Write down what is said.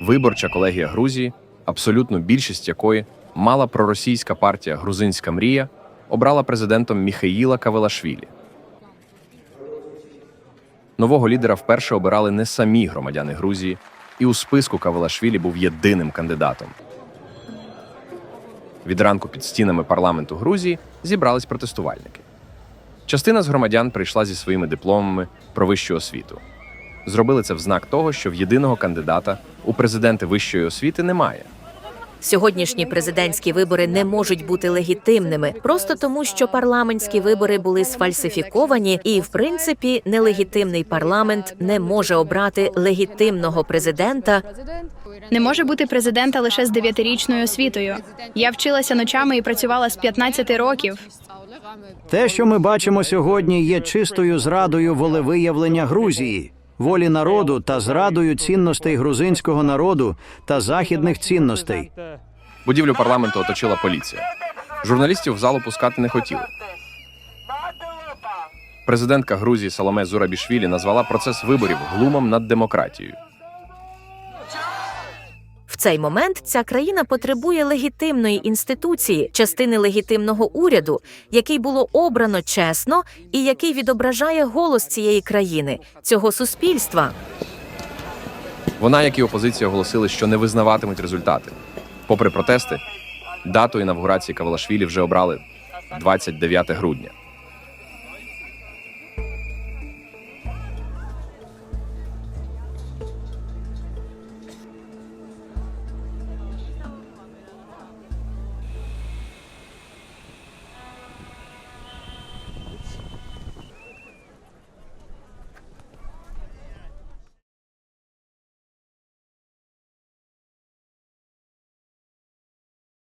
Виборча колегія Грузії, абсолютну більшість якої мала проросійська партія Грузинська мрія, обрала президентом Міхаїла Кавелашвілі. Нового лідера вперше обирали не самі громадяни Грузії, і у списку Кавелашвілі був єдиним кандидатом. Від ранку під стінами парламенту Грузії зібрались протестувальники. Частина з громадян прийшла зі своїми дипломами про вищу освіту. Зробили це в знак того, що в єдиного кандидата у президенти вищої освіти немає. Сьогоднішні президентські вибори не можуть бути легітимними, просто тому, що парламентські вибори були сфальсифіковані, і, в принципі, нелегітимний парламент не може обрати легітимного президента. Не може бути президента лише з дев'ятирічною освітою. Я вчилася ночами і працювала з 15 років. Те, що ми бачимо сьогодні, є чистою зрадою волевиявлення Грузії, волі народу та зрадою цінностей грузинського народу та західних цінностей. Будівлю парламенту оточила поліція. Журналістів в залу пускати не хотіли. Президентка Грузії Саломе Зурабішвілі назвала процес виборів глумом над демократією. Цей момент ця країна потребує легітимної інституції, частини легітимного уряду, який було обрано чесно і який відображає голос цієї країни, цього суспільства. Вона, як і опозиція, оголосили, що не визнаватимуть результати. Попри протести, дату інавгурації Кавалашвілі вже обрали 29 грудня.